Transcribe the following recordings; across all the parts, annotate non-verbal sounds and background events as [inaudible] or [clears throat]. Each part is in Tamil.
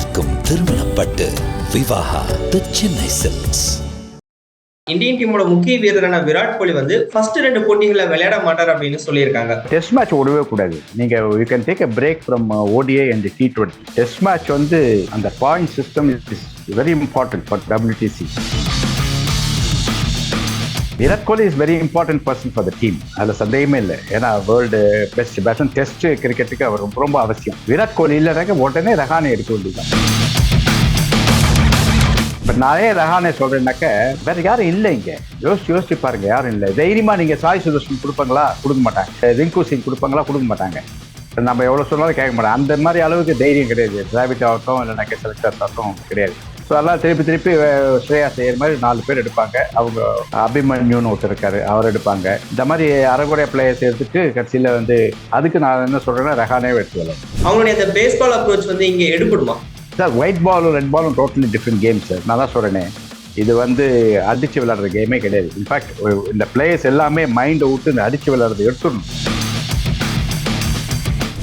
அனைவருக்கும் திருமணப்பட்டு Vivaha the Chennai Silks Indian டீமோட முக்கிய வீரரான விராட் கோலி வந்து ஃபர்ஸ்ட் ரெண்டு போட்டிகளை விளையாட மாட்டார் அப்படின்னு சொல்லியிருக்காங்க. டெஸ்ட் மேட்ச் ஓடவே கூடாது. நீங்க you can take a break from ODI and T twenty test match வந்து அந்த point system is very important for WTC Virat Kohli is very important person for the team அதில் சந்தேகமே இல்லை. ஏன்னா வேர்ல்டு பெஸ்ட் பேட்ஸ்மேன் டெஸ்ட் கிரிக்கெட்டுக்கு அவர் ரொம்ப ரொம்ப அவசியம். விராட் கோலி இல்லைனாக்க உடனே ரஹானே எடுக்க வேண்டியதுதான். இப்போ நானே ரஹானே சொல்றேன்னாக்க வேற யாரும் இல்லை இங்க. யோசிச்சு யோசிச்சு பாருங்க யாரும் இல்லை. தைரியமா நீங்க சாய் சுதர்ஷன் கொடுப்பாங்களா? கொடுக்க மாட்டாங்க. ரிங்கு சிங் கொடுப்பாங்களா? கொடுக்க மாட்டாங்க. நம்ம எவ்வளோ சொன்னாலும் கேட்க மாட்டோம் அந்த மாதிரி அளவுக்கு தைரியம் கிடையாது. டிராவிட் ஆகட்டும் இல்லைனாக்க செலக்டர்ஸ் ஆகட்டும் கிடையாது. ஸோ அதெல்லாம் திருப்பி திருப்பி ஸ்ரேயா செய்யற மாதிரி நாலு பேர் எடுப்பாங்க. அவங்க அபிமன்யுன்னு ஒருத்தர் இருக்காரு அவர் எடுப்பாங்க. இந்த மாதிரி அரைகுறை பிளேயர்ஸ் எடுத்துட்டு கடைசியில் வந்து அதுக்கு நான் என்ன சொல்றேன்னா ரஹானே எடுத்து அவங்களுடைய அந்த பேஸ்பால் அப்ரோச் வந்து இங்க எடுபடுமா? சார் ஒயிட் பாலும் ரெட் பாலும் டோட்டலி டிஃப்ரெண்ட் கேம் சார் நான் தான் சொல்கிறேனே இது வந்து அடிச்சு விளையாடுற கேமே கிடையாது. இன்ஃபேக்ட் இந்த பிளேயர்ஸ் எல்லாமே மைண்டை விட்டு இந்த அடிச்சு விளையாடுறது எடுத்துடணும்.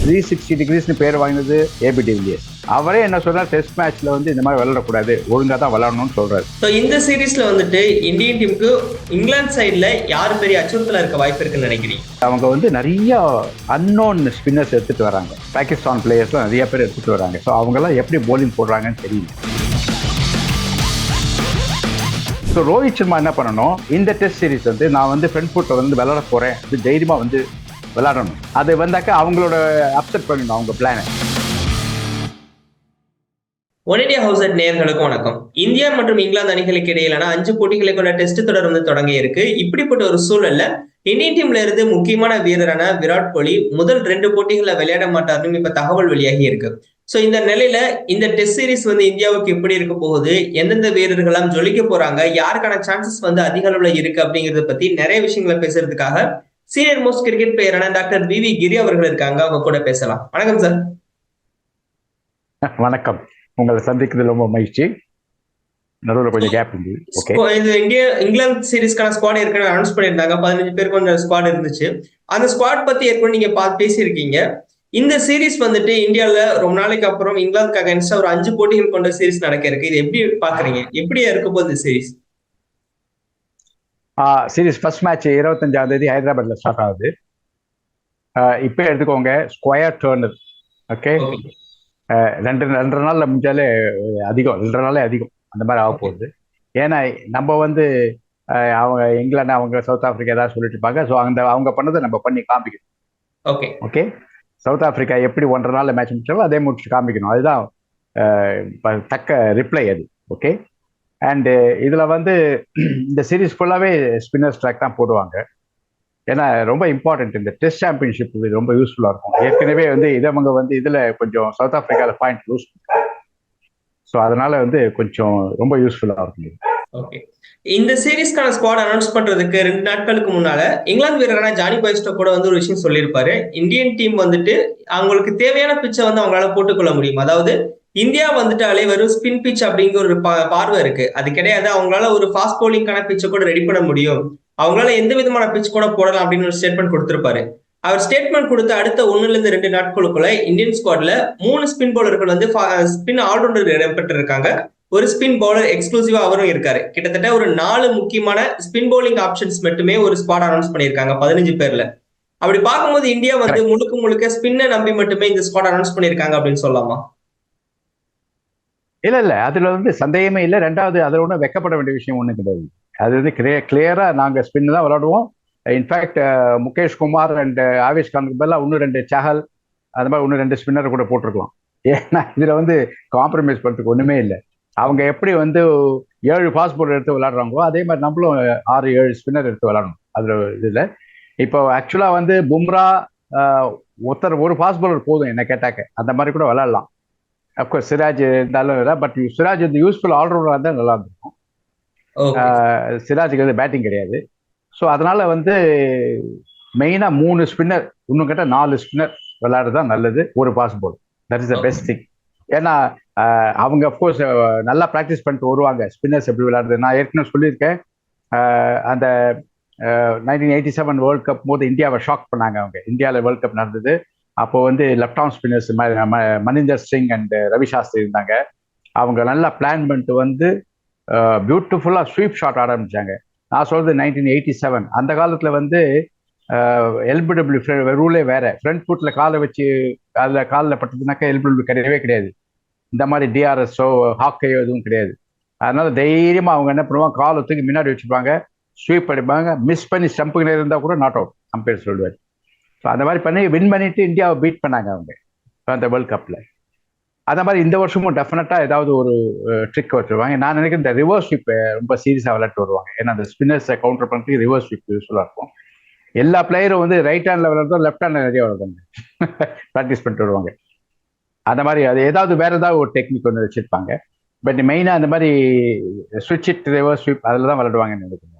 த்ரீ சிக்ஸ்டி டிகிரிஸ்னு பேர் வாங்கினது ஏபி டிவிலியர்ஸ் அவரே என்ன சொல்றாரு? டெஸ்ட் மேட்ச்ல வந்து இந்த மாதிரி விளையாடக்கூடாது. ஒழுங்காக தான் விளையாடணும்னு சொல்றாரு. ஸோ இந்த சீரீஸ்ல வந்துட்டு இந்தியன் டீமுக்கு இங்கிலாந்து சைடுல யார் பெரிய அச்சுறுத்தலா இருக்க வாய்ப்பு இருக்குன்னு நினைக்கிறீங்க? அவங்க வந்து நிறைய அன்னோன் ஸ்பின்னர்ஸ் எடுத்துட்டு வராங்க. பாகிஸ்தான் பிளேயர்ஸ்லாம் நிறைய பேர் எடுத்துட்டு வராங்க. ஸோ அவங்கெல்லாம் எப்படி bowling போடுறாங்கன்னு தெரியல. ஸோ ரோஹித் சர்மா என்ன பண்ணணும்? இந்த டெஸ்ட் சீரிஸ் வந்து நான் வந்து ஃப்ரண்ட் ஃபுட்டில் வந்து விளையாட போறேன். அது தைரியமாக வந்து விளாடணும். அது வந்தாக்க அவங்களோட அப்செட் பண்ணணும் அவங்க பிளானை ஒன் இண்டியா ஹவுஸ் அட் நேர்களுக்கும் வணக்கம். இந்தியா மற்றும் இங்கிலாந்து அணிகளுக்கு இடையிலான அஞ்சு போட்டிகளை கொண்ட டெஸ்ட் தொடர் வந்து தொடங்கி இருக்கு. இப்படிப்பட்ட ஒரு சூழல்ல இந்தியன் டீம்ல இருந்து முக்கியமான வீரரான விராட் கோலி முதல் ரெண்டு போட்டிகளை விளையாட மாட்டாருன்னு இப்ப தகவல் வெளியாகி இருக்கு. சோ இந்த நிலையில இந்த டெஸ்ட் சீரிஸ் வந்து இந்தியாவுக்கு எப்படி இருக்க போகுது? எந்தெந்த வீரர்கள்லாம் ஜொலிக்க போறாங்க? யாருக்கான சான்சஸ் வந்து அதிக அளவுல இருக்கு அப்படிங்கறத பத்தி நிறைய விஷயங்களை பேசுறதுக்காக சீனியர் மோஸ்ட் கிரிக்கெட் பிளேயரான டாக்டர் வி வி கிரி அவர்கள் இருக்காங்க. அவங்க கூட பேசலாம். வணக்கம் சார். வணக்கம். உங்களை சந்திக்கிறது ரொம்ப மகிழ்ச்சி. நடுவில் கொஞ்சம் கேப் இது இந்தியா இங்கிலாந்து சீரிஸ்க்கான ஸ்குவாட் ஏற்கனவே அனௌன்ஸ் பண்ணியிருந்தாங்க. பதினஞ்சு பேருக்கு அந்த ஸ்குவாட் இருந்துச்சு. அந்த ஸ்குவாட் பத்தி ஏற்கனவே நீங்க பார்த்து பேசியிருக்கீங்க. இந்த சீரிஸ் வந்துட்டு இந்தியால ரொம்ப நாளைக்கு அப்புறம் இங்கிலாந்துக்கு அகைன்ஸ்டா ஒரு அஞ்சு போட்டிகள் கொண்ட சீரிஸ் நடக்க இருக்கு. இது எப்படி பாக்குறீங்க? எப்படியா இருக்க போகுது இந்த சீரிஸ் சீரிஸ் ஃபர்ஸ்ட் மேட்ச் இருபத்தஞ்சாம் தேதி ஹைதராபாத்ல ஸ்டார்ட் ஆகுது. இப்போ எடுத்துக்கோங்க ஸ்கொயர் டேர்னர் ஓகே ரெண்டு ரெண்டரை நாள்ல முடிஞ்சாலே அதிகம் ரெண்டரை நாளே அதிகம். அந்த மாதிரி ஆக போகுது. ஏன்னா நம்ம வந்து அவங்க இங்கிலாந்து அவங்க சவுத் ஆப்பிரிக்கா ஏதாவது சொல்லிட்டு இருப்பாங்க. ஸோ அந்த அவங்க பண்ணதை நம்ம பண்ணி காமிக்கணும். ஓகே ஓகே சவுத் ஆப்பிரிக்கா எப்படி ஒன்றரை நாள்ல மேட்ச் முடிச்சாலும் அதே முடிச்சு காமிக்கணும். அதுதான் தக்க ரிப்ளை அது. ஓகே அண்டு uh, இதில் வந்து [clears throat] இந்த சீரிஸ் ஃபுல்லாகவே ஸ்பின்னர் ஸ்ட்ராக் தான் போடுவாங்க. ஏன்னா ரொம்ப இம்பார்ட்டன்ட் இந்த டெஸ்ட் சாம்பியன்ஷிப் இது ரொம்ப யூஸ்ஃபுல்லாக இருக்கும். ஏற்கனவே வந்து இதவங்க வந்து இதில் கொஞ்சம் சவுத் ஆஃப்ரிக்காவில் பாயிண்ட் லூஸ் ஸோ அதனால வந்து கொஞ்சம் ரொம்ப யூஸ்ஃபுல்லாக இருக்கும் ஓகே இந்த சீரிஸ்க்கான ஸ்குவாட் அனௌன்ஸ் பண்றதுக்கு ரெண்டு நாட்களுக்கு முன்னால இங்கிலாந்து வீரரான ஜானி பைஸ்டோ கூட வந்து ஒரு விஷயம் சொல்லியிருப்பாரு. இந்தியன் டீம் வந்துட்டு அவங்களுக்கு தேவையான பிச்சை வந்து அவங்களால போட்டுக்கொள்ள முடியும். அதாவது இந்தியா வந்துட்டாலே வெறும் ஸ்பின் பிச் அப்படிங்கிற ஒரு பார்வை இருக்கு. அது கிடையாது. அவங்களால ஒரு ஃபாஸ்ட் பவுலிங்கான பிச்சை கூட ரெடி பண்ண முடியும். அவங்களால எந்த விதமான பிச் கூட போடலாம் அப்படின்னு ஒரு ஸ்டேட்மெண்ட் கொடுத்திருப்பாரு. அவர் ஸ்டேட்மெண்ட் கொடுத்த அடுத்த ஒண்ணுல இருந்து ரெண்டு நாட்களுக்குள்ள இந்தியன் ஸ்குவாட்ல மூணு ஸ்பின் பவுலர்கள் வந்து ஸ்பின் ஆல்ரவுண்டர் இடம்பெற்றிருக்காங்க. ஒரு ஸ்பின் பவுலர் எக்ஸ்க்ளூசிவா அவரும் இருக்காரு. கிட்டத்தட்ட ஒரு நாலு முக்கியமான ஸ்பின் பவுலிங் ஆப்ஷன்ஸ் மட்டுமே ஒரு ஸ்குவாட் அனௌன்ஸ் பண்ணியிருக்காங்க பதினஞ்சு பேர்ல. அப்படி பார்க்கும்போது இந்தியா வந்து முழுக்க முழுக்க ஸ்பின்னை நம்பி மட்டுமே இந்த ஸ்குவாட் அனௌன்ஸ் பண்ணியிருக்காங்க அப்படின்னு சொல்லலாமா? இல்ல இல்ல அதுல வந்து சந்தேகமே இல்லை. ரெண்டாவது அதில் ஒன்றும் வெக்கப்பட வேண்டிய விஷயம் ஒன்றும் கிடையாது. அது வந்து கிளியர் கிளியரா நாங்க ஸ்பின் தான் விளையாடுவோம் in fact Mukesh Kumar and Avesh கானுக்கு பதிலாக இன்னும் ரெண்டு சஹல் அந்த மாதிரி இன்னும் ரெண்டு ஸ்பின்னர் கூட போட்டிருக்கலாம். ஏன்னா இதுல வந்து காம்ப்ரமைஸ் பண்றதுக்கு ஒண்ணுமே இல்லை. அவங்க எப்படி வந்து ஏழு பாஸ்போர்ட் போர்டு எடுத்து விளையாடுறாங்களோ அதே மாதிரி நம்மளும் ஆறு ஏழு ஸ்பின்னர் எடுத்து விளையாடணும் அதுல இதுல. இப்போ ஆக்சுவலா வந்து பும்ரா ஒருத்தர் ஒரு ஃபாஸ்ட் போதும் என்ன கேட்டாக்க. அந்த மாதிரி கூட விளையாடலாம் அப்கோர்ஸ் சிராஜ் இருந்தாலும் பட் சிராஜ் வந்து யூஸ்ஃபுல் ஆல்ரவுண்டராக இருந்தால் நல்லா ஆஹ் சிராஜுக்கு வந்து பேட்டிங் கிடையாது. ஸோ அதனால வந்து மெயினாக மூணு ஸ்பின்னர் இன்னும் கேட்டால் நாலு ஸ்பின்னர் விளையாடுறது தான் நல்லது ஒரு possible that is the best thing ஏன்னா அவங்க அஃப்கோர்ஸ் நல்லா ப்ராக்டிஸ் பண்ணிட்டு வருவாங்க. ஸ்பின்னர்ஸ் எப்படி விளையாடுறது? நான் ஏற்கனவே சொல்லியிருக்கேன். அந்த nineteen eighty seven world cup போது இந்தியாவை ஷாக் பண்ணாங்க அவங்க. இந்தியாவில் வேர்ல்ட் கப் நடந்தது. அப்போ வந்து left arm spinners Maninder Singh and Ravi Shastri இருந்தாங்க. அவங்க நல்லா பிளான் பண்ணிட்டு வந்து பியூட்டிஃபுல்லாக ஸ்வீப் ஷாட் ஆட நான் சொல்றது நைன்டீன் எயிட்டி செவன் அந்த காலத்தில் வந்து எல்பிடபிள்யூ ரூலே வேற. ஃப்ரண்ட் ஃபுட்டில் காலை வச்சு அதில் காலில் பட்டதுனாக்கா எல்பிடபிள்யூ கிடையவே கிடையாது. இந்த மாதிரி டிஆர்எஸ்ஸோ ஹாக்கையோ எதுவும் கிடையாது. அதனால தைரியமாக அவங்க என்ன பண்ணுவாங்க காலை தூக்கி முன்னாடி வச்சுப்பாங்க ஸ்வீப் அடிப்பாங்க. மிஸ் பண்ணி ஸ்டம்புக்கு இருந்தால் கூட நாட் அவுட் அம்பேர் சொல்லுவார். ஸோ அந்த மாதிரி பண்ணி வின் பண்ணிட்டு இந்தியாவை பீட் பண்ணாங்க அவங்க. அந்த வேர்ல்ட் கப்பில் அந்த மாதிரி இந்த வருஷமும் டெஃபினட்டாக ஏதாவது ஒரு ட்ரிக் வச்சுருவாங்க நான் நினைக்கிறேன் இந்த ரிவர்ஸ் ஸ்வீப் ரொம்ப சீரியஸாக விளையாட்டு வருவாங்க. ஏன்னா அந்த ஸ்பின்னர்ஸை கவுண்டர் பண்ணுறதுக்கு ரிவர்ஸ் ஸ்வீப் யூஸ்ஃபுல்லாக இருக்கும். எல்லா பிளேயரும் வந்து ரைட் ஹேண்டில் விளையாடுறதும் லெஃப்ட் ஹேண்டில் நிறைய விளையாடுவாங்க ப்ராக்டிஸ் [laughs] பண்ணிட்டு வருவாங்க. அந்த மாதிரி அது ஏதாவது வேற ஏதாவது ஒரு டெக்னிக் ஒன்று வச்சிருப்பாங்க. பட் மெயினாக அந்த மாதிரி ஸ்விட்ச் இட் ரிவர்ஸ் ஸ்வீப் அதில் தான் விளையாடுவாங்கன்னு நினைக்கிறேன்.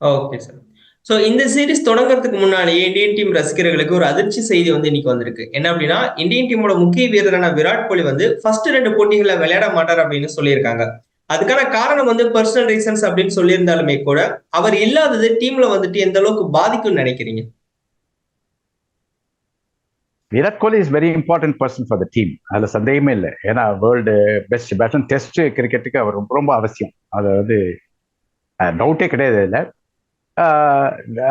ஓகே சார் ஸோ இந்த சீரிஸ் தொடங்குறதுக்கு முன்னாடியே இந்தியன் டீம் ரசிகர்களுக்கு ஒரு அதிர்ச்சி செய்தி வந்து இன்னைக்கு வந்திருக்கு. என்ன அப்படின்னா இந்தியன் டீமோட முக்கிய வீரரான விராட் கோலி வந்து ஃபர்ஸ்ட் ரெண்டு போட்டிகளை விளையாட மாட்டார் அப்படின்னு சொல்லியிருக்காங்க. அதுக்கான காரணம் வந்து பர்சனல் ரீசன்ஸ் அப்படின்னு சொல்லியிருந்தாலுமே கூட அவர் இல்லாதது டீம்ல வந்துட்டு எந்த அளவுக்கு பாதிக்கும்னு நினைக்கிறீங்க? Virat Kohli is very important person for the team அதில் சந்தேகமே இல்லை. ஏன்னா வேர்ல்டு பெஸ்ட் பேட்ஸ்மேன் டெஸ்ட் கிரிக்கெட்டுக்கு அவர் ரொம்ப ரொம்ப அவசியம். அதாவது வந்து டவுட்டே கிடையாது இல்லை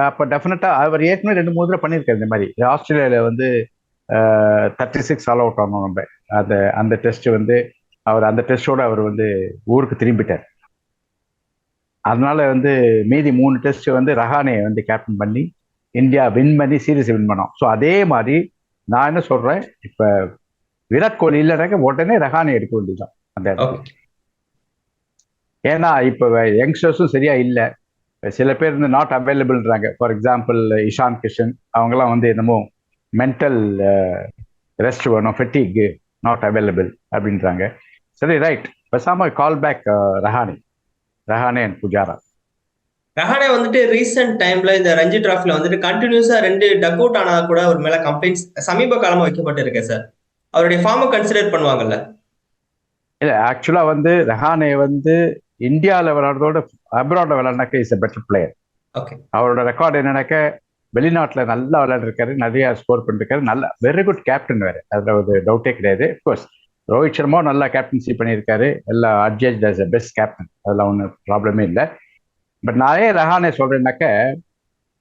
அப்போ டெஃபினட்டாக அவர் ஏற்கனவே ரெண்டு மூணு தடவை பண்ணியிருக்காரு இந்த மாதிரி. ஆஸ்திரேலியாவில் வந்து தேர்ட்டி சிக்ஸ் ஆல் அவுட் ஆனோம் நம்ம. அந்த அந்த டெஸ்ட் வந்து அவர் அந்த டெஸ்டோட அவர் வந்து ஊருக்கு திரும்பிட்டார். அதனால வந்து மீதி மூணு டெஸ்ட் வந்து ரஹானே வந்து கேப்டன் பண்ணி இந்தியா வின் பண்ணி சீரீஸ் வின் பண்ணோம். ஸோ அதே மாதிரி நான் என்ன சொல்றேன் இப்ப விராட் கோலி இல்லைனாக்க உடனே ரஹானே எடுக்க வேண்டியதுதான் அந்த இடத்துல. ஏன்னா இப்ப யங்ஸ்டர்ஸும் சரியா இல்லை. சில பேர் வந்து நாட் அவைலபிள்ன்றாங்க ஃபார் எக்ஸாம்பிள் இஷான் கிஷன் அவங்கெல்லாம் வந்து என்னமோ மென்டல் ரெஸ்ட் வேணும் ஃபெட்டிக் நாட் அவைலபிள் அப்படின்றாங்க. சரி ரைட் பேசாம call back Rahane. Rahane and Pujara. Rahane வந்துட்டு ரீசெண்ட் டைம்ல இந்த ரஞ்சி டிராஃபில வந்துட்டு கண்டினியூஸா ரெண்டு டக் அவுட் ஆனதா கூட அவர் மேல கம்ப்ளைண்ட்ஸ் சமீப காலமா வைக்கப்பட்டு இருக்கு சார் அவருடைய ஃபார்மை கன்சிடர் பண்ணுவாங்கல்ல? இல்ல ஆக்சுவலா வந்து ரஹானே வந்து இந்தியாவில் விளையாடுறதோட அப்ராட்ல விளையாடினாக்க is a better player okay அவரோட ரெக்கார்டு என்னன்னாக்க வெளிநாட்டில் நல்லா விளையாடிருக்காரு. நிறைய ஸ்கோர் பண்ணிருக்காரு. நல்ல வெரி குட் கேப்டன் வேறு. அதில் ஒரு டவுட்டே கிடையாது. கோர்ஸ் ரோஹித் சர்மா நல்லா கேப்டன்சி பண்ணியிருக்காரு. எல்லாம் adjust as a best captain அதெல்லாம் ஒன்றும் ப்ராப்ளமே இல்லை. பட் நான் ரஹானே சொல்றேன்னாக்க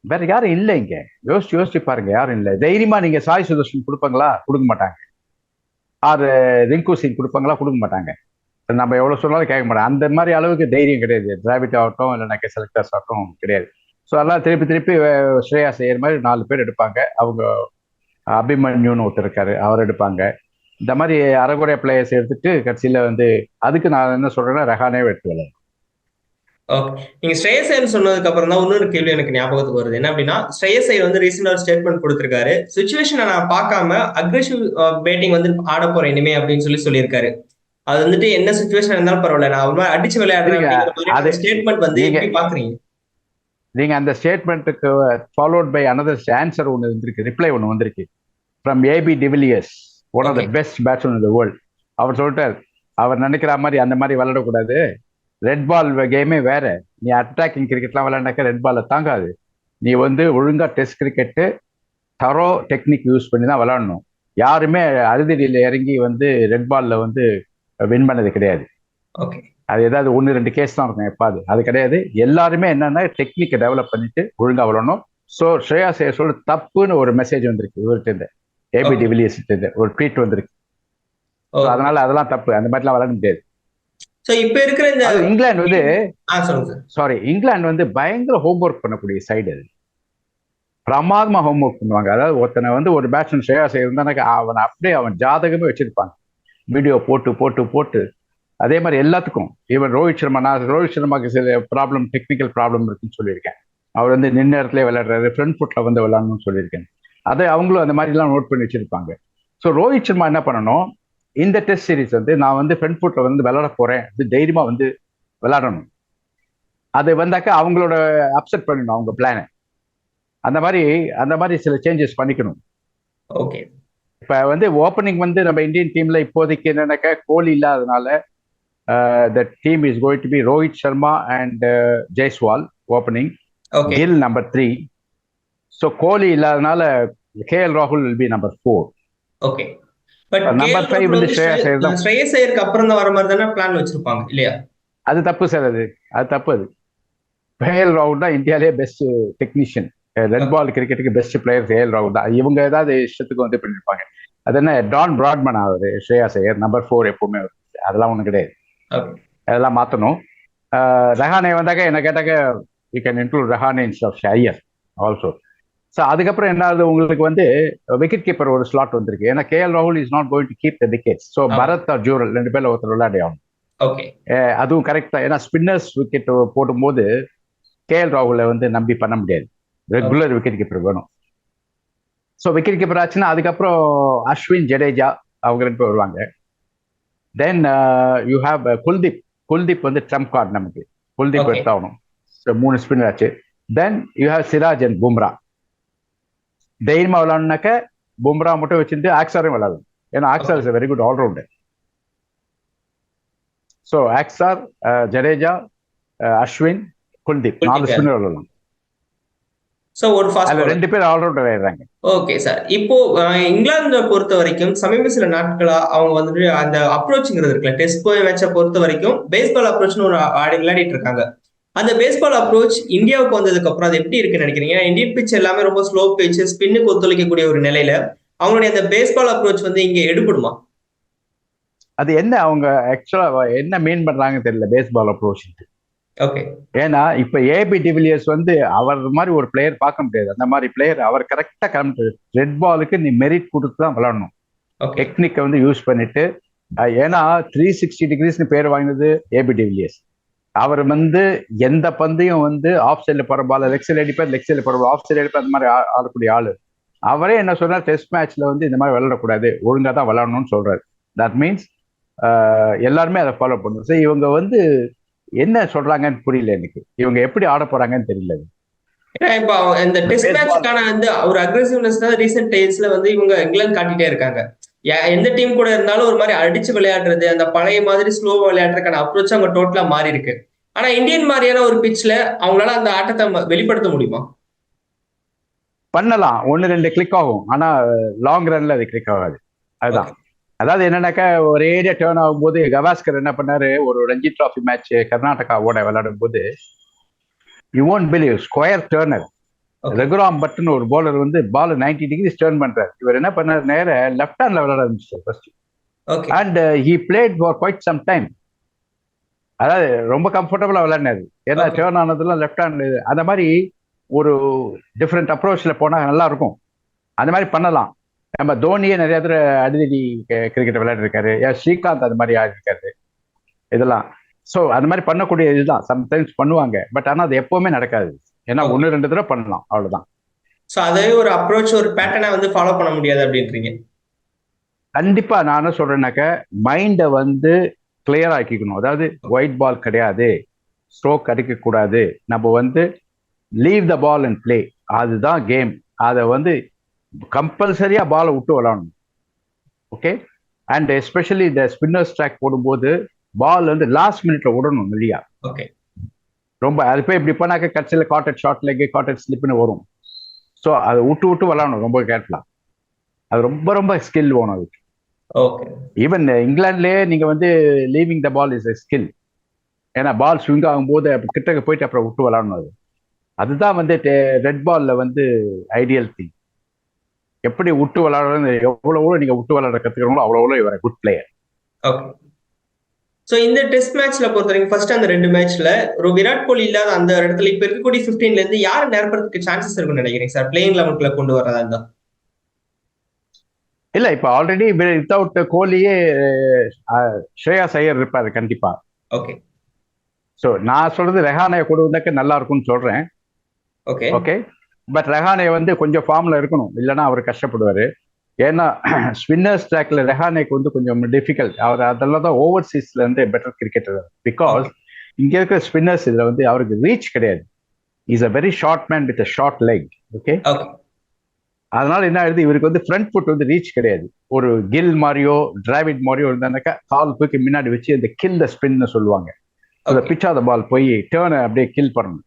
வேற யாரும் இல்லை இங்க. யோசிச்சு யோசிச்சு பாருங்க. யாரும் இல்லை. தைரியமா நீங்க சாய் சுதர்ஷன் கொடுப்பாங்களா? கொடுக்க மாட்டாங்க. ஆறு ரிங்கு சிங் கொடுப்பாங்களா? கொடுக்க மாட்டாங்க. நம்ம எவ்வளவு சொன்னாலும் கேட்க மாட்டோம். அந்த மாதிரி அளவுக்கு தைரியம் கிடையாது. டிராவிட் ஆகட்டும் இல்லைனாக்க செலக்டர்ஸ் ஆகட்டும் கிடையாது. ஸோ அதெல்லாம் திருப்பி திருப்பி ஸ்ரேயா செய்யற மாதிரி நாலு பேர் எடுப்பாங்க. அவங்க அபிமன்யுன்னு ஒருத்தர் இருக்காரு அவர் எடுப்பாங்க. இந்த மாதிரி அரைகுறை பிளேயர்ஸ் எடுத்துட்டு கடைசியில வந்து அதுக்கு நான் என்ன சொல்றேன்னா ரெஹானே எடுத்து ஓகே நீங்க ஸ்ரேயசைன்னு சொன்னதுக்கு அப்புறம் தான் இன்னொரு கேள்வி எனக்கு ஞாபகத்துக்கு வருது. என்ன அப்படின்னா ஸ்ரேயசை வந்து ரீசெண்டா ஒரு ஸ்டேட்மெண்ட் கொடுத்திருக்காரு. சுச்சுவேஷனை நான் பார்க்காம அக்ரெசிவ் பேட்டிங் வந்து ஆட போறேன் இனிமே அப்படின்னு சொல்லி சொல்லியிருக்காரு. அது வந்துட்டு என்ன சுச்சுவேஷன் இருந்தாலும் பரவாயில்ல. நான் ஒரு மாதிரி அடிச்சு விளையாடுறேன் ஸ்டேட்மெண்ட் வந்து எப்படி பாக்குறீங்க நீங்க அந்த ஸ்டேட்மெண்ட்டுக்கு ஃபாலோட் பை அனதர் ஆன்சர் ஒன்று வந்திருக்கு. ரிப்ளை ஒன்று வந்திருக்கு. From AB de Villiers one of the best batsman in the world அவர் சொல்லிட்டார். அவர் நினைக்கிற மாதிரி அந்த மாதிரி விளையாடக்கூடாது. ரெட் பால் கேமே வேற. நீ அட்டாக்கிங் கிரிக்கெட்லாம் விளையாண்டாக்க ரெட் பால்ல தாங்காது. நீ வந்து ஒழுங்கா test cricket thorough technique use பண்ணி தான் விளையாடணும். யாருமே அறுதிடியில் இறங்கி வந்து ரெட் பால்ல வந்து வின் பண்ணது கிடையாது. அது ஏதாவது ஒன்று ரெண்டு கேஸ் தான் இருக்கும் எப்பாது. அது கிடையாது. எல்லாருமே என்னன்னா டெக்னிக்கை டெவலப் பண்ணிட்டு ஒழுங்கா விளையாடணும். ஸோ ஸ்ரேயா சேஷோட தப்புன்னு ஒரு மெசேஜ் வந்திருக்கு இவர்கிட்ட இருந்து. ஏபி டிவிலியர்ஸ் ஒரு ட்வீட் வந்திருக்கு. அதனால அதெல்லாம் தப்பு. அந்த மாதிரிலாம் விளையாட முடியாது. இங்கிலாந்து வந்து சாரி இங்கிலாந்து வந்து பயங்கர ஹோம் ஒர்க் பண்ணக்கூடிய சைடு அது. பிரமாதமா ஹோம் ஒர்க் பண்ணுவாங்க. அதாவது ஒருத்தனை வந்து ஒரு பேட்ஸ்மேன் ஸ்ரேயா இருந்தானாக்க அவன் அப்படியே அவன் ஜாதகமே வச்சிருப்பாங்க வீடியோ போட்டு போட்டு போட்டு அதே மாதிரி எல்லாத்துக்கும் ஈவன் ரோஹித் சர்மா நான் ரோஹித் சர்மாக்கு சில ப்ராப்ளம் டெக்னிக்கல் ப்ராப்ளம் இருக்குன்னு சொல்லியிருக்கேன். அவர் வந்து நின்ன இடத்துல விளையாடுறாரு ஃப்ரண்ட் ஃபுட்ல வந்து விளையாடணும்னு சொல்லியிருக்கேன். அதை அவங்களும் அந்த மாதிரிலாம் நோட் பண்ணி வச்சிருப்பாங்க. ஸோ ரோஹித் சர்மா என்ன பண்ணணும்? இந்த டெஸ்ட் சீரிஸ் வந்து நான் வந்து ஃப்ரண்ட் ஃபுட்ல வந்து விளையாட போறேன். அது தைரியமா வந்து விளையாடணும். அது வந்தாக்க அவங்களோட அப்செட் பண்ணணும் அவங்க பிளானை அந்த மாதிரி அந்த மாதிரி சில சேஞ்சஸ் பண்ணிக்கணும். ஓகே இப்ப வந்து ஓப்பனிங் வந்து நம்ம இந்தியன் டீம்ல இப்போதைக்கு என்னன்னாக்கா கோலி இல்லாதனால the team is going to be Rohit Sharma and Jaiswal opening Gill number three so Kohli இல்லாதனால கே எல் ராகுல் will be number four okay but Number five வந்து ஸ்ரேயஸ் ஐயர் தான். ஸ்ரேயஸ் ஐயருக்கு அப்புறம் தான் வர மாதிரி தானே பிளான் வச்சிருப்பாங்க இல்லையா? அது தப்பு சார் அது. அது தப்பு அது. கேஎல் ராகுல் தான் இந்தியாவிலே பெஸ்ட் டெக்னீஷியன் ரெட் பால் கிரிக்கெட்டுக்கு பெஸ்ட் பிளேயர் கேஎல் ராகுல் தான். இவங்க ஏதாவது இஷ்டத்துக்கு வந்து பண்ணிருப்பாங்க. அது என்ன? டான் பிராட்மன் ஆகுது ஸ்ரேயாஸ் ஐயர் நம்பர் ஃபோர் எப்பவுமே. அதெல்லாம் ஒன்றும் கிடையாது. அதெல்லாம் மாற்றணும் ரஹானே வந்தாக்க என்ன கேட்டாக்க you can include Rahane instead of Iyer also so அதுக்கப்புறம் என்ன ஆகுது? உங்களுக்கு வந்து விக்கெட் கீப்பர் ஒரு ஸ்லாட் வந்திருக்கு. ஏன்னா கேஎல் ராகுல் is not going to keep the wicket so. Bharat or Jurel ரெண்டு பேர்ல ஒருத்தர் விளையாடி ஆகணும். அதுவும் கரெக்ட் ஏன்னா ஸ்பின்னர்ஸ் விக்கெட் போடும்போது கேஎல் ராகுலை வந்து நம்பி பண்ண முடியாது. ரெகுலர் விக்கெட் கீப்பர் வேணும். ஸோ விக்கெட் கீப்பர் ஆச்சுன்னா அதுக்கப்புறம் அஸ்வின் ஜடேஜா அவங்க ரெண்டு பேர் வருவாங்க. Then you have Kuldeep Kuldeep வந்து ட்ரம்ப் கார்டு நமக்கு. குல்தீப். எடுத்தாகணும் ஸோ மூணு ஸ்பின்னர் ஆச்சு. Then you have Siraj and Bumrah தைரியமா விளாட்னாக்க பும்ரா மட்டும் வச்சுட்டு ஆக்ஸாரையும் விளாடும் ஏன்னா Axar is very good allrounder so Axar Jadeja Ashwin Kuldeep நாலு. ஸ்பின்னர் விளாடலாம் சோ ஒரு ஃபாஸ்ட் ரெண்டு பேர் ஆல்ரவுண்டர் ஆயிடுறாங்க. ஓகே சார் இப்போ இங்கிலாந்தை பொறுத்த வரைக்கும் சமீப சில நாட்களா அவங்க வந்துட்டு அந்த அப்ரோச்ங்கிறது இருக்குல்ல டெஸ்ட் போய் மேட்சை பொறுத்த வரைக்கும் பேஸ்பால் அப்ரோச்னு ஒரு ஆடி விளையாடிட்டு இருக்காங்க. அந்த பேஸ்பால் அப்ரோச் இந்தியாவுக்கு வந்ததுக்கு அப்புறம் அது எப்படி இருக்குன்னு நினைக்கிறீங்க? ஏன்னா இந்தியன் பிச் எல்லாமே ரொம்ப ஸ்லோ பிச் ஸ்பின்னுக்கு ஒத்துழைக்கக்கூடிய ஒரு நிலையில அவங்களுடைய அந்த பேஸ்பால் அப்ரோச் வந்து இங்க எடுபடுமா? அது என்ன அவங்க ஆக்சுவலா என்ன மீன் பண்றாங்கன்னு தெரியல பேஸ்பால் அப்ரோச் ஏன்னா இப்ப ஏபி டிவிலியர்ஸ் வந்து அவர் மாதிரி ஒரு பிளேயர் பார்க்க முடியாது. அந்த மாதிரி பிளேயர் அவர் கரெக்டா கிளம்பிட்டு ரெட் பாலுக்கு நீ மெரிட் கொடுத்து தான் விளாடணும் ஓகே டெக்னிக்கை வந்து யூஸ் பண்ணிட்டு ஏன்னா த்ரீ சிக்ஸ்டி டிகிரிஸ்னு பேர் வாங்கினது ஏபி டிவிலியர்ஸ் அவர் வந்து எந்த பந்தையும் வந்து ஆஃப் சைடில் போற பால் லெக் சைடு அடிப்பார் லெக் சைடில் பால் ஆஃப் சைடு அடிப்பார் அந்த மாதிரி ஆடக்கூடிய ஆளு. அவரே என்ன சொல்றாரு டெஸ்ட் மேட்ச்ல வந்து இந்த மாதிரி விளையாடக்கூடாது ஒழுங்கா தான் விளையாடணும்னு சொல்றாரு. தட் மீன்ஸ் எல்லாருமே அதை ஃபாலோ பண்ணும் ஸோ இவங்க வந்து என்ன சொல்றாங்கன்னு புரியல எனக்கு. இவங்க எப்படி ஆட போறாங்கன்னு தெரியல. இப்போ இந்த டெஸ்ட் மேட்ச்க்கான வந்து ஒரு அக்ரெசிவ்னஸ் தான் ரீசெண்ட் டேஸ்ல வந்து இவங்க இங்கிலாந்து காட்டிட்டே இருக்காங்க. எந்த டீம் கூட இருந்தாலும் ஒரு மாதிரி அடிச்சு விளையாடுறது அந்த பழைய மாதிரி ஸ்லோ விளையாடுறதுக்கான அப்ரோச் அவங்க டோட்டலா மாறி இருக்கு. ஆனா இந்தியன் மாதிரியான ஒரு பிச்ல அவங்களால அந்த ஆட்டத்தை வெளிப்படுத்த முடியுமா? பண்ணலாம். ஒன்னு ரெண்டு கிளிக் ஆகும். ஆனா லாங் ரன்ல அது கிளிக் ஆகாது. அதுதான். அதாவது என்னன்னாக்கா ஒரு ஏரியா டேர்ன் ஆகும்போது கவாஸ்கர் என்ன பண்ணாரு? ஒரு ரஞ்சி டிராஃபி மேட்ச் கர்நாடகாவோட விளையாடும் போது you won't believe square turner. Raghuram button ஒரு bowler வந்து பால் 90 டிகிரிஸ் டேர்ன் பண்றாரு. இவர் என்ன பண்ணாரு? நேர லெஃப்ட் ஹேண்ட்ல விளையாட ஆரம்பிச்சார் first and he played for quite some time அதாவது ரொம்ப கம்ஃபர்டபுளா விளையாடினாரு. ஏன்னா. டேர்ன் ஆனதுலாம் லெஃப்ட் ஹேண்ட் அந்த மாதிரி ஒரு டிஃப்ரெண்ட் அப்ரோச்ல போனா நல்லா இருக்கும். அந்த மாதிரி பண்ணலாம். நம்ம தோனியே நிறைய தடவை அடிதடி கிரிக்கெட் விளையாடிருக்காரு. ஏன் ஸ்ரீகாந்த் அந்த மாதிரி ஆடிருக்காரு. இதெல்லாம். ஸோ அந்த மாதிரி பண்ணக்கூடிய இதுதான். சம்டைம்ஸ் பண்ணுவாங்க. பட் ஆனா அது எப்பவுமே நடக்காது. ஏன்னா. ஒன்று ரெண்டு தடவை பண்ணலாம். அவ்வளவுதான். சோ அதே ஒரு அப்ரோச் ஒரு பேட்டர்னை வந்து ஃபாலோ பண்ண முடியாது அப்படின்றீங்க. கண்டிப்பா நான் என்ன சொல்றேன்னாக்க மைண்டை வந்து கிளியர் ஆக்கிக்கணும். அதாவது ஒயிட் பால் கிடையாது. ஸ்ட்ரோக் அடிக்க கூடாது நம்ம வந்து leave the ball and play அதுதான் கேம் அதை வந்து கம்பல்சரியா பாலை விட்டு விளாடணும் ஓகே அண்ட் எஸ்பெஷலி இந்த ஸ்பின்னர் ஸ்ட்ராக் போடும்போது பால் வந்து லாஸ்ட் மினிட்ல விடணும் இல்லையா? ஓகே ரொம்ப அது போய் இப்படி பண்ணாக்க கட்சியில் காட்டட் ஷார்ட் லெக் காட்டட் ஸ்லிப்னு வரும். ஸோ அதை விட்டு விட்டு விளாடணும் ரொம்ப கேட்கலாம் அது ரொம்ப ரொம்ப ஸ்கில் வேணும் அதுக்கு. ஈவன் இங்கிலாந்துலயே நீங்க வந்து leaving the ball is a skill ஏன்னா பால் ஸ்விங் ஆகும்போது கிட்டக்க போயிட்டு அப்புறம் விட்டு விளாடணும் அது. அதுதான் வந்து ரெட் பால்ல வந்து ஐடியல் திங் எப்படி விட்டு விளாடுறது எவ்வளவு நீங்க விட்டு விளாட கத்துக்கிறோங்களோ அவ்வளவு இவர் குட் பிளேயர் சோ இந்த டெஸ்ட் மேட்ச்ல பொறுத்த வரைக்கும் ஃபர்ஸ்ட் அந்த ரெண்டு மேட்ச்ல ஒரு விராட் கோலி இல்லாத அந்த இடத்துல இப்ப இருக்கக்கூடிய 15ல இருந்து யார் நிரப்புறதுக்கு சான்சஸ் இருக்குன்னு நினைக்கிறீங்க சார் பிளேயிங் லெவனுக்குள்ள கொண்டு வரதா இருந்தா? இல்ல இப்ப ஆல்ரெடி வித்தவுட் கோலியே அஹ், ஸ்ரேயாஸ் ஐயர் இருப்பாரு கண்டிப்பா. ஓகே ஸோ நான் சொல்றது ரெஹானையை கொண்டு வந்தாக்க நல்லா இருக்கும்னு சொல்றேன். ஓகே ஓகே பட் ரெஹானே வந்து கொஞ்சம் ஃபார்ம்ல இருக்கணும். இல்லைன்னா அவர் கஷ்டப்படுவாரு. ஏன்னா ஸ்பின்னர் ஸ்ட்ராக்ல ரெஹானேக்கு வந்து கொஞ்சம் டிஃபிகல்ட் அவர் அதெல்லாம் தான் ஓவர்சீஸ்ல இருந்து பெட்டர் கிரிக்கெட்டர் பிகாஸ் இங்க இருக்கிற ஸ்பின்னர்ஸ் இதுல வந்து அவருக்கு ரீச் கிடையாது. Is a very short man with a short leg okay அதனால என்ன ஆயிடுது? இவருக்கு வந்து ஃப்ரண்ட் ஃபுட் வந்து ரீச் கிடையாது. ஒரு கில் மாதிரியோ டிராவிட் மாதிரியோ இருந்தானாக்கா கால் தூக்கி முன்னாடி வச்சு அந்த கில் த ஸ்பின்னு சொல்லுவாங்க. அந்த Okay. Pitch of the ball போய் டேர்னை அப்படியே கில் பண்ணணும்.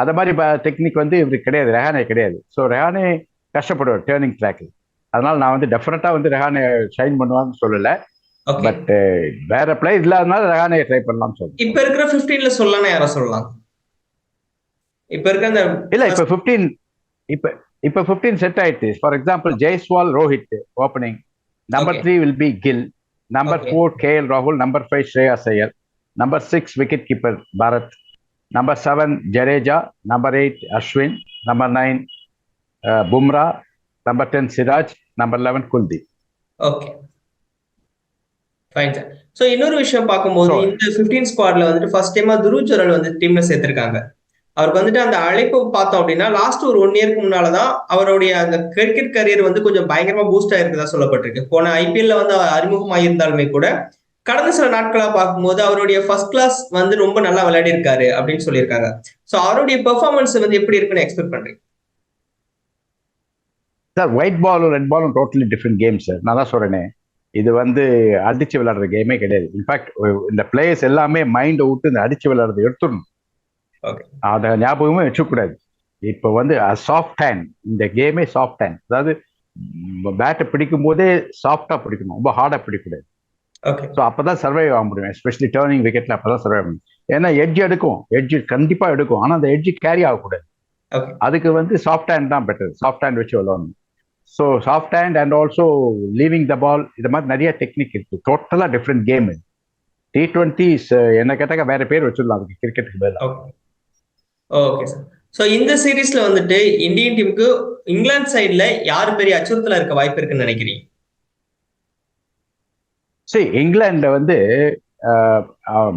அத மாதிரி டெக்னிக் வந்து இவருக்கு கிடையாது. ரெஹானே கிடையாது. ஸோ ரெஹானே கஷ்டப்படுவார் டேர்னிங் ட்ராக்கில் அதனால நான் வந்து டெஃபினட்டா வந்து ரெஹானே ஷைன் பண்ணுவான்னு சொல்லல. பட் வேற பிளேயர் இல்லாதனால ரெஹானே ட்ரை பண்ணலாம்னு சொல்றேன். இப்ப இருக்கிற 15ல சொல்லலாம் யாரை சொல்லலாம்? இப்ப இருக்க அந்த இல்ல இப்ப 15 இப்ப இப்ப 15 செட் ஆயிடுச்சு for example Jaiswal Rohit opening number. Three will be Gill number. Four K L ராகுல் number five Shreyas Iyer number six wicket keeper Bharat number seven Jadeja number eight Ashwin number nine Bumrah number ten Siraj number eleven Kuldeep okay fine sir so இன்னொரு விஷயம் பார்க்கும்போது இந்த 15 ஸ்குவாட்ல வந்துட்டு ஃபர்ஸ்ட் டைமா துருவ் ஜுரல் வந்து டீம்ல சேர்த்திருக்காங்க. அவருக்கு வந்துட்டு அந்த அழைப்பு பார்த்தோம் அப்படின்னா லாஸ்ட் ஒரு ஒன் இயர்க்கு முன்னால தான் அவருடைய அந்த கிரிக்கெட் கரியர் வந்து கொஞ்சம் பயங்கரமா பூஸ்ட் ஆயிருக்குதா சொல்லப்பட்டிருக்கு. போன ஐபிஎல்ல வந்து அவர் அறிமுகமாயிருந்தாலுமே கூட கடந்த சில நாட்களா பார்க்கும்போது அவருடைய ஃபர்ஸ்ட் கிளாஸ் வந்து ரொம்ப நல்லா விளையாடி இருக்காரு அப்படின்னு சொல்லியிருக்காங்க. ஸோ அவருடைய பெர்ஃபார்மன்ஸ் வந்து எப்படி இருக்குன்னு எக்ஸ்பெக்ட் பண்றீங்க? சார் ஒயிட் பாலும் ரெட் பாலும் டோட்டலி டிஃப்ரெண்ட் கேம் சார் நான் தான் சொல்றேனே. இது வந்து அடிச்சு விளையாடுற கேமே கிடையாது. இன்ஃபேக்ட் இந்த பிளேயர்ஸ் எல்லாமே மைண்டை விட்டு இந்த அடிச்சு விளையாடுறது எடுத்துடணும். அதை ஞாபகமே வச்சுக்கூடாது இப்போ வந்து சாஃப்ட் ஹேண்ட் இந்த கேமே சாஃப்ட் ஹேண்ட் அதாவது பேட்டை பிடிக்கும் போதே சாஃப்டா பிடிக்கணும். ரொம்ப ஹார்டா பிடிக்கக்கூடாது. ஸோ அப்பதான் சர்வைவ் ஆக முடியும் எஸ்பெஷலி டேர்னிங் விக்கெட்ல அப்பதான் சர்வைவ் முடியும். ஏன்னா எட்ஜ் எடுக்கும் எட்ஜ் கண்டிப்பா எடுக்கும் ஆனா அந்த எட்ஜ் கேரி ஆகக்கூடாது. அதுக்கு வந்து சாஃப்ட் ஹேண்ட் தான் பெட்டர் சாஃப்ட் ஹேண்ட் வச்சு விளாடணும் so soft hand and also leaving the ball இது மாதிரி நிறைய டெக்னிக் இருக்கு. டோட்டலாக டிஃப்ரெண்ட் கேம் டி டுவெண்ட்டி என்ன கேட்டாக்க வேற பேர் வச்சிடலாம் அதுக்கு கிரிக்கெட்டுக்கு ஓகே ஓகே சார் ஸோ இந்த சீரீஸ்ல வந்துட்டு இந்தியன் டீமுக்கு இங்கிலாந்து சைடுல யார் பெரிய அச்சுறுத்தலா இருக்க வாய்ப்பு இருக்குன்னு நினைக்கிறீங்க? சரி இங்கிலாந்துல வந்து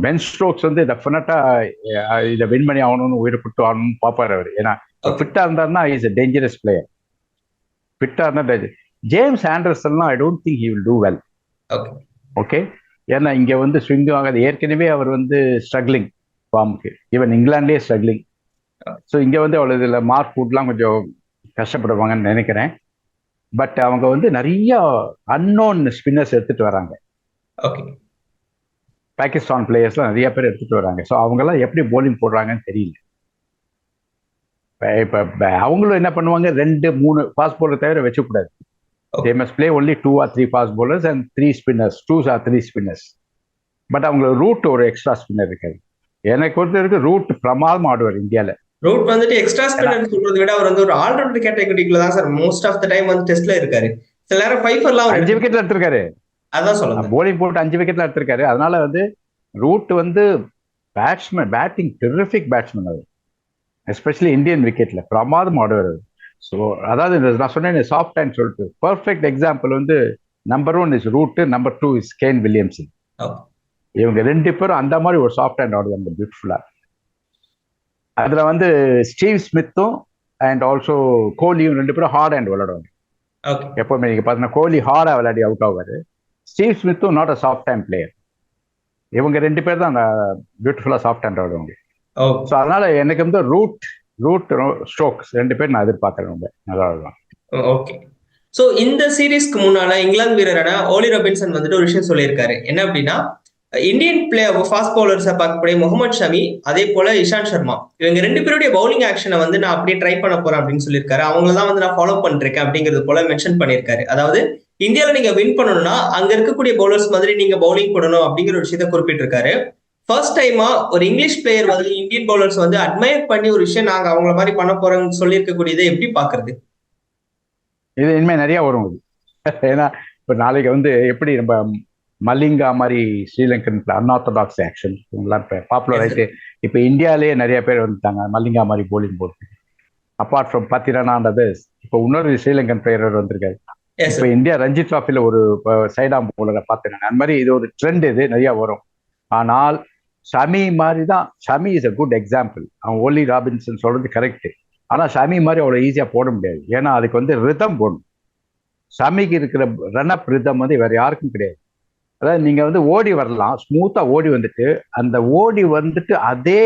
பென் ஸ்ட்ரோக்ஸ் வந்து டெஃபினட்டா இதை வின் பண்ணி ஆகணும்னு உயிரை விட்டு ஆகணும்னு பார்ப்பாரு அவர். ஏன்னா ஃபிட்டா இருந்தாருன்னா இஸ் a டேஞ்சரஸ் பிளேயர் ஃபிட்டா இருந்தா James ஆண்டர்சன்லாம் I don't think he will do well okay okay ஏன்னா இங்க வந்து ஸ்விங் ஆகாது. ஏற்கனவே அவர் வந்து ஸ்ட்ரகிளிங் ஃபார்முக்கு ஈவன் இங்கிலாண்டே ஸ்ட்ரகிளிங் ஸோ இங்க வந்து அவ்வளோ இதில் மார்க் ஃபுட்லாம் கொஞ்சம் கஷ்டப்படுவாங்கன்னு நினைக்கிறேன். பட் அவங்க வந்து நிறைய அன்னோன் ஸ்பின்னர்ஸ் எடுத்துட்டு வராங்க. ஓகே பாகிஸ்தான் பிளேயர்ஸ்லாம் நிறைய பேர் எடுத்துட்டு வராங்க. ஸோ அவங்கெல்லாம் எப்படி போலிங் போடுறாங்கன்னு தெரியல. இப்போ அவங்களும் என்ன பண்ணுவாங்க? ரெண்டு மூணு ஃபாஸ்ட் bowler தவிர வச்சுக்கூடாது. They must play only two or three fast bowlers and three spinners two or three spinners but அவங்களுக்கு ரூட் ஒரு எக்ஸ்ட்ரா ஸ்பின்னர் இருக்காது எனக்கு பொறுத்த வரைக்கும் ரூட் பிரமாதம் ஆடுவார் இந்தியாவில் ரூட் வந்துட்டு எக்ஸ்ட்ரா ஸ்பின்னர் சொல்றதை விட அவர் வந்து ஒரு ஆல்ரவுண்டர் கேட்டகரிக்குள்ள தான் sir most of the time வந்து டெஸ்ட்ல இருக்காரு. சில நேரம் ஃபைஃபர்லாம் அஞ்சு விக்கெட்ல எடுத்திருக்காரு. அதான் சொல்லுங்க போலிங் போட்டு அஞ்சு விக்கெட்ல எடுத்திருக்காரு. அதனால வந்து ரூட் வந்து பேட்ஸ்மேன் பேட்டிங் டெரிஃபிக் பேட்ஸ்மேன் அவர். எஸ்பெஷலி இந்தியன் விக்கெட்ல பிரமாதம் ஆடுவார் ஸோ அதாவது நான் சொன்னேன் சாஃப்ட் ஹேண்ட் சொல்லிட்டு பர்ஃபெக்ட் எக்ஸாம்பிள் வந்து number one is Root number two is Kane Williamson. இவங்க ரெண்டு பேரும் அந்த மாதிரி ஒரு சாஃப்ட் ஹேண்ட் ஆடுவாங்க பியூட்டிஃபுல்லா அதுல வந்து ஸ்டீவ் ஸ்மித்தும் அண்ட் ஆல்சோ கோலியும் ரெண்டு பேரும் ஹார்ட் ஹேண்ட் விளையாடுவாங்க. எப்பவுமே நீங்க பார்த்தீங்கன்னா கோலி ஹார்டா விளையாடி அவுட் ஆவாரு. Steve ஸ்மித்தும் not a soft hand player இவங்க ரெண்டு பேர் தான் அந்த பியூட்டிஃபுல்லா சாஃப்ட் ஹேண்ட் ஆடுவாங்க. ஸோ அதனால எனக்கு வந்து ரூட் ரூட் ஸ்ட்ரோக்ஸ் ரெண்டு பேர் நான் எதிர்பார்க்கறேன் ரொம்ப. நல்லா ஆடுவாங்க. ஓகே சோ இந்த சீரீஸ்க்கு முன்னால இங்கிலாந்து வீரரான ஓலி ராபின்சன் வந்துட்டு ஒரு விஷயம் சொல்லியிருக்காரு. என்ன அப்படின்னா இந்தியன் பிளே ஃபாஸ்ட் பவுலர்ஸை பார்க்கக்கூடிய முகமது ஷமி அதே போல இஷாந்த் சர்மா இவங்க ரெண்டு பேருடைய பவுலிங் ஆக்ஷனை வந்து நான் அப்படியே ட்ரை பண்ண போறேன் அப்படின்னு சொல்லியிருக்காரு. அவங்கள தான் வந்து நான் ஃபாலோ பண்ணிருக்கேன் அப்படிங்கிறது போல மென்ஷன் பண்ணியிருக்காரு. அதாவது இந்தியாவில் நீங்க வின் பண்ணணும்னா அங்க இருக்கக்கூடிய பவுலர்ஸ் மாதிரி நீங்க பவுலிங் போடணும் அப்படிங்கிற ஒரு விஷயத்த குறிப்பிட்டிருக்காரு. ஃபர்ஸ்ட் டைமா ஒரு இங்கிலீஷ் பிளேயர் வந்து இந்தியன் பவுலர்ஸ் வந்து அட்மையர் பண்ணி ஒரு விஷயம் நாங்க அவங்கள மாதிரி பண்ண போறோம்னு சொல்லியிருக்கக்கூடியதை எப்படி பாக்குறது இது இனிமே நிறைய வரும் இது ஏன்னா இப்போ நாளைக்கு வந்து எப்படி நம்ம மலிங்கா மாதிரி ஸ்ரீலங்கன் அன்ஆர்த்தடாக்ஸ் ஆக்ஷன் இவங்கெல்லாம் இப்போ பாப்புலர் ஆயிட்டு இப்போ இந்தியாவிலேயே நிறைய பேர் வந்துட்டாங்க மல்லிங்கா மாதிரி போலிங் போட்டு. அப்பார்ட் ஃப்ரம் பத்திரனான்றது இப்போ இன்னொரு ஸ்ரீலங்கன் பிளேயர் வந்திருக்காரு. இப்போ இந்தியா ரஞ்சி டிராஃபில ஒரு சைடாம் போலரை பார்த்தேன். அந்த மாதிரி இது ஒரு ட்ரெண்ட் இது நிறைய வரும். ஆனால் ஷமி மாதிரி தான் Shami is a good example அவன் ஓலி ராபின்சன் சொல்றது கரெக்ட் ஆனா ஷமி மாதிரி அவ்வளோ ஈஸியா போட முடியாது. ஏன்னா அதுக்கு வந்து ரிதம் போடணும். ஷமிக்கு இருக்கிற ரன் அப் ரிதம் வந்து வேற யாருக்கும் கிடையாது. அதாவது நீங்க வந்து ஓடி வரலாம் ஸ்மூத்தா ஓடி வந்துட்டு அந்த ஓடி வந்துட்டு அதே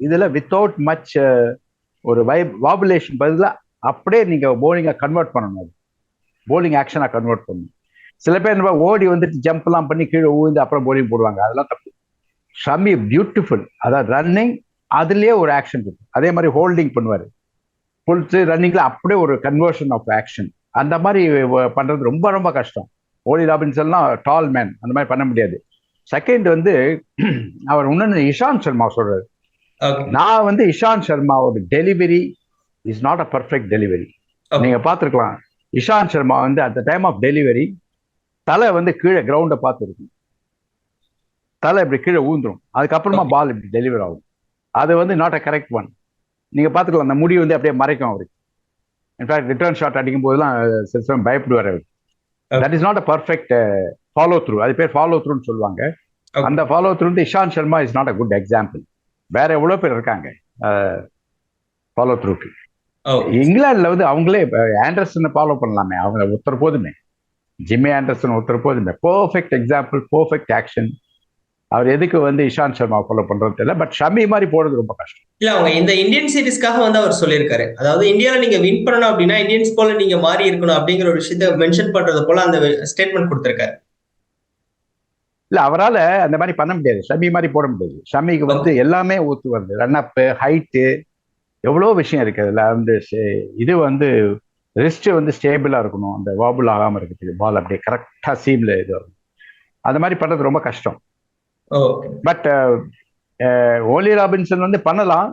இதுல வித்தவுட் மச் ஒரு வை வாபுலேஷன் பதிலா அப்படியே நீங்க போலிங்கை கன்வெர்ட் பண்ணணும். போலிங் ஆக்ஷனா கன்வெர்ட் பண்ணணும் சில பேர் என்ன ஓடி வந்துட்டு ஜம்ப் எல்லாம் பண்ணி கீழே ஊழ்ந்து அப்புறம் போலிங் போடுவாங்க. அதெல்லாம் தப்பு. ஷமி பியூட்டிஃபுல் அதாவது ரன்னிங் அதுலயே ஒரு ஆக்ஷன் இருக்கு. அதே மாதிரி ஹோல்டிங் பண்ணுவாரு. புல்ஸ் ரன்னிங்ல அப்படியே ஒரு கன்வர்ஷன் ஆஃப் ஆக்ஷன் அந்த மாதிரி பண்றது ரொம்ப ரொம்ப கஷ்டம். ஓலி ராபின்சன்லாம் டால் மேன் அந்த மாதிரி பண்ண முடியாது. செகண்ட் வந்து [clears throat] அவர் இன்னொன்று இஷாந்த் சர்மா சொல்றாரு. நான் வந்து Ishant சர்மாவோட delivery is not a perfect delivery. நீங்க பார்த்துருக்கலாம். இஷாந்த் சர்மா வந்து at the time of delivery தலை வந்து கீழே கிரவுண்டை பார்த்துருக்கும் தலை இப்படி கீழே ஊந்துரும். அதுக்கப்புறமா பால் இப்படி டெலிவர் ஆகும். அது வந்து நாட் அ கரெக்ட் ஒன் நீங்க பார்த்துக்கலாம் அந்த முடி வந்து அப்படியே மறைக்கும் அவருக்கு இன்ஃபேக்ட் ரிட்டர்ன் ஷாட் அடிக்கும் போதெல்லாம் சில சமயம் பயப்படுவார் அவர். That is not a perfect follow through அது பேர் ஃபாலோ த்ரூன்னு சொல்லுவாங்க. அந்த ஃபாலோ த்ரூ வந்து Ishant Sharma is not a good example வேற எவ்வளோ பேர் இருக்காங்க ஃபாலோ த்ரூக்கு இங்கிலாந்துல வந்து அவங்களே ஆண்டர்சனை ஃபாலோ பண்ணலாமே. அவங்க ஒருத்தர் போதுமே. ஜிம்மி ஆண்டர்சன் ஒருத்தர் போதுமே. பர்ஃபெக்ட் எக்ஸாம்பிள் பர்ஃபெக்ட் ஆக்ஷன் அவர் எதுக்கு வந்து இஷாந்த் சர்மா ஃபாலோ பண்றது தெரியல பட் ஷமி மாதிரி போடுறது ரொம்ப கஷ்டம். இல்ல அவங்க இந்த இந்தியன் சீரிஸ்க்காக வந்து அவர் சொல்லியிருக்காரு. அதாவது இந்தியால நீங்க வின் பண்ணணும் அப்படின்னா இந்தியன்ஸ் போல நீங்க மாறி இருக்கணும் அப்படிங்கிற ஒரு விஷயத்த மென்ஷன் பண்றது போல அந்த ஸ்டேட்மெண்ட் கொடுத்திருக்காரு. இல்ல அவரால அந்த மாதிரி பண்ண முடியாது. ஷமி மாதிரி போட முடியாது. ஷமிக்கு வந்து எல்லாமே ஊத்து வருது. ரன் அப் ஹைட்டு எவ்வளோ விஷயம் இருக்கு அதுல. வந்து இது வந்து ரிஸ்ட் வந்து ஸ்டேபிளா இருக்கணும். அந்த வாபுல் ஆகாம இருக்குது பால் அப்படியே கரெக்டா சீம்ல இது அந்த மாதிரி பண்றது ரொம்ப கஷ்டம். பட் ஓலி ராபின்சன் வந்து பண்ணலாம்.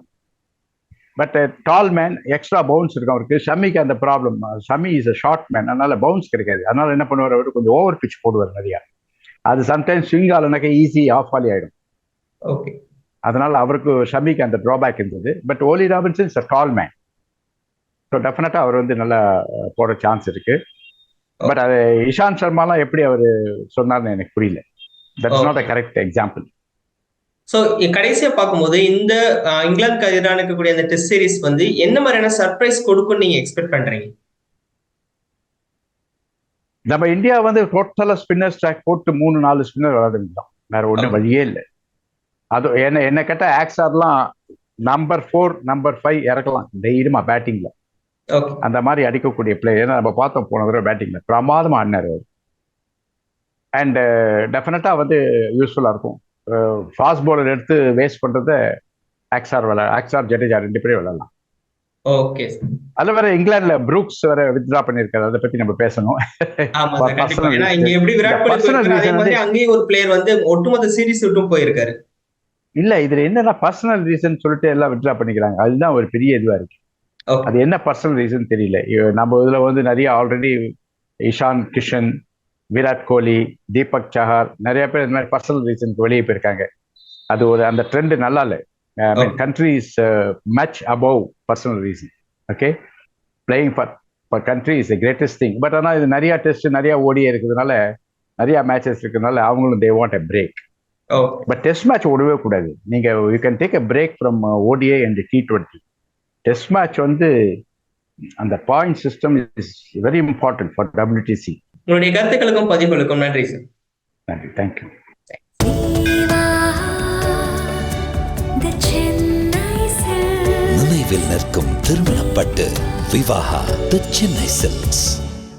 But tall man extra bounce இருக்கும் அவருக்கு. ஷமிக்கு அந்த problem Shami is a short man அதனால பவுன்ஸ் கிடைக்காது. அதனால என்ன பண்ணுவார் அவர்? கொஞ்சம் ஓவர் பிச் போடுவார் நிறையா. அது சம்டைம்ஸ் ஸ்விங் ஆலனாக்க ஈஸி ஆஃப் ஆலி ஆயிடும். ஓகே அதனால அவருக்கு ஷமிக்கு அந்த ட்ராபேக் இருந்தது. But Ollie Robinson is a tall man so டெஃபினட்டா அவர் வந்து நல்லா போட சான்ஸ் இருக்கு. பட் அது இஷாந்த் சர்மாலாம் எப்படி அவர் சொன்னார்னு எனக்கு புரியல. That's not a correct example so கடைசியா பார்க்கும்போது இந்த இங்கிலாந்துக்கு எதிரான இருக்கக்கூடிய அந்த டெஸ்ட் சீரிஸ் வந்து என்ன மாதிரியான சர்ப்ரைஸ் கொடுக்கும்னு நீங்க எக்ஸ்பெக்ட் பண்றீங்க? நம்ம இந்தியா வந்து டோட்டலா ஸ்பின்னர் ஸ்ட்ராக் போட்டு மூணு நாலு ஸ்பின்னர் விளையாடுதான் வேற ஒன்றும். வழியே இல்லை. அது என்ன என்ன கேட்ட ஆக்ஸார்லாம் நம்பர் ஃபோர் நம்பர் ஃபைவ் இறக்கலாம். தைரியமா பேட்டிங்ல அந்த மாதிரி அடிக்கக்கூடிய பிளேயர் ஏன்னா நம்ம பார்த்தோம் போன தடவை பேட்டிங்ல பிரமாதமா ஆடினார் அவர். அண்ட் டெஃபினட்டா வந்து யூஸ்ஃபுல்லா இருக்கும். ஃபாஸ்ட் பவுலர் எடுத்து வேஸ்ட் பண்றத ஆக்ஸார் விளையா ஆக்ஸார் ஜடேஜா ரெண்டு பேரும் விளையாடலாம். ஓகே அதுல வேற இங்கிலாந்துல ப்ரூக்ஸ் வேற வித்ரா பண்ணிருக்காரு. அதை பத்தி நம்ம பேசணும். [laughs] இங்க எப்படி விராட் கோலி அங்கேயும் ஒரு பிளேயர் வந்து ஒட்டுமொத்த சீரிஸ் விட்டும் போயிருக்காரு. இல்ல இதுல என்னன்னா பர்சனல் ரீசன் சொல்லிட்டு எல்லாம் வித்ரா பண்ணிக்கிறாங்க. அதுதான் ஒரு பெரிய இதுவா இருக்கு. அது என்ன பர்சனல் ரீசன் தெரியல. நம்ம இதுல வந்து நிறைய ஆல்ரெடி இஷான் கிஷன் விராட் கோலி தீபக் சஹார் நிறைய பேர் இந்த மாதிரி பர்சனல் ரீசனுக்கு வெளியே போயிருக்காங்க. அது ஒரு அந்த ட்ரெண்ட் நல்லா இல்லை. Country is much above personal reason okay playing for for country is the greatest thing but ஆனால் இது நிறைய டெஸ்ட் நிறைய ஓடியே இருக்கிறதுனால நிறைய மேட்சஸ் இருக்கிறதுனால அவங்களும் they want a break but test match ஓடவே கூடாது. நீங்க you can take a break from ODI and T twenty test match வந்து அந்த point system is very important for WTC உங்களுடைய கருத்துக்களுக்கும் பதிவுகளுக்கும் நன்றி சார் நன்றி. தேங்க்யூ. நினைவில் நிற்கும் திருமணப்பட்டு விவாகா தி சென்னை சில்க்ஸ்